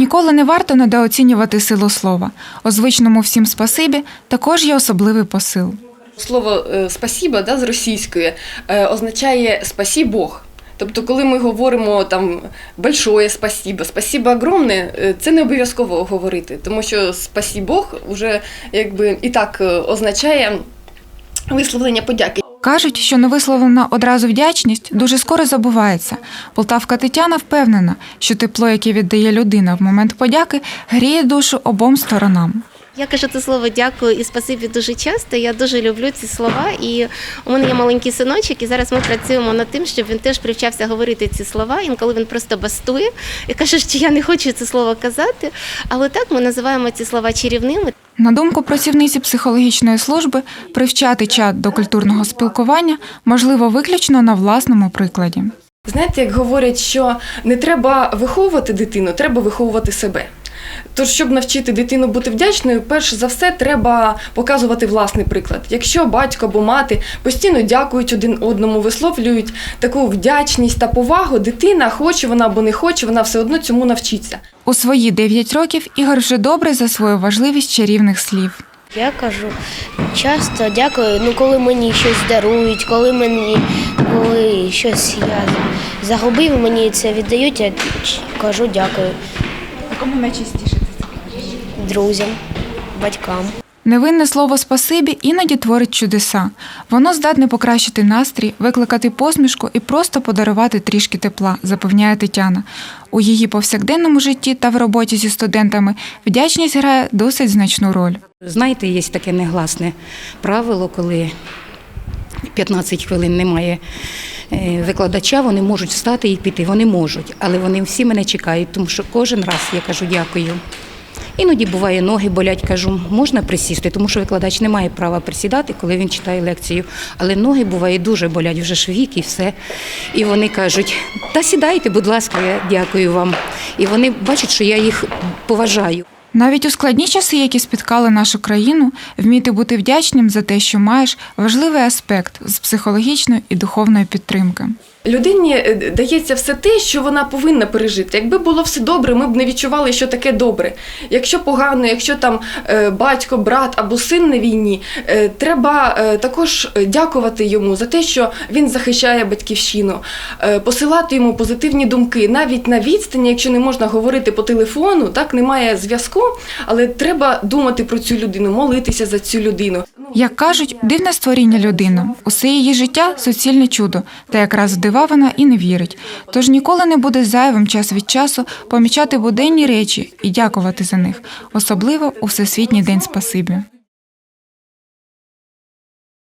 Ніколи не варто недооцінювати силу слова. У звичному всім спасибі також є особливий посил. Слово е, спасіба да, з російської е, означає спасі Бог. Тобто, коли ми говоримо там большое спасіба, спасіба огромне, е, це не обов'язково говорити, тому що спасі Бог вже якби і так означає висловлення подяки. Кажуть, що невисловлена одразу вдячність дуже скоро забувається. Полтавка Тетяна впевнена, що тепло, яке віддає людина в момент подяки, гріє душу обом сторонам. Я кажу це слово дякую і спасибі дуже часто. Я дуже люблю ці слова. І у мене є маленький синочок, і зараз ми працюємо над тим, щоб він теж привчався говорити ці слова. Інколи він просто бастує і каже, що я не хочу це слово казати. Але так ми називаємо ці слова чарівними. На думку працівниці психологічної служби, привчати чат до культурного спілкування можливо виключно на власному прикладі. Знаєте, як говорять, що не треба виховувати дитину, треба виховувати себе. Тож, щоб навчити дитину бути вдячною, перш за все треба показувати власний приклад. Якщо батько або мати постійно дякують один одному, висловлюють таку вдячність та повагу, дитина, хоче вона або не хоче, вона все одно цьому навчиться. У свої 9 років Ігор вже добре засвоїв важливість чарівних слів. Я кажу часто дякую, ну коли мені щось дарують, коли мені коли щось я загубив, мені це віддають, я кажу дякую. Кому найчастіше це Друзям, батькам. Невинне слово спасибі іноді творить чудеса. Воно здатне покращити настрій, викликати посмішку і просто подарувати трішки тепла, запевняє Тетяна. У її повсякденному житті та в роботі зі студентами вдячність грає досить значну роль. Знаєте, є таке негласне правило, коли 15 хвилин немає викладача, вони можуть встати і піти. Вони можуть, але вони всі мене чекають, тому що кожен раз я кажу дякую. Іноді буває, ноги болять, кажу, можна присісти, тому що викладач не має права присідати, коли він читає лекцію. Але ноги буває дуже болять, вже ж вік і все. І вони кажуть, та сідайте, будь ласка, я дякую вам. І вони бачать, що я їх поважаю. Навіть у складні часи, які спіткали нашу країну, вміти бути вдячним за те, що маєш, важливий аспект з психологічної і духовної підтримки. Людині е, дається все те, що вона повинна пережити. Якби було все добре, ми б не відчували, що таке добре. Якщо погано, якщо там е, батько, брат або син на війні, е, треба також дякувати йому за те, що він захищає батьківщину, посилати йому позитивні думки, навіть на відстані, якщо не можна говорити по телефону, так немає зв'язку, але треба думати про цю людину, молитися за цю людину. Як кажуть, дивне створіння людина. Усе її життя суцільне чудо, та якраз дива вона і не вірить. Тож ніколи не буде зайвим час від часу помічати буденні речі і дякувати за них, особливо у Всесвітній день спасибі.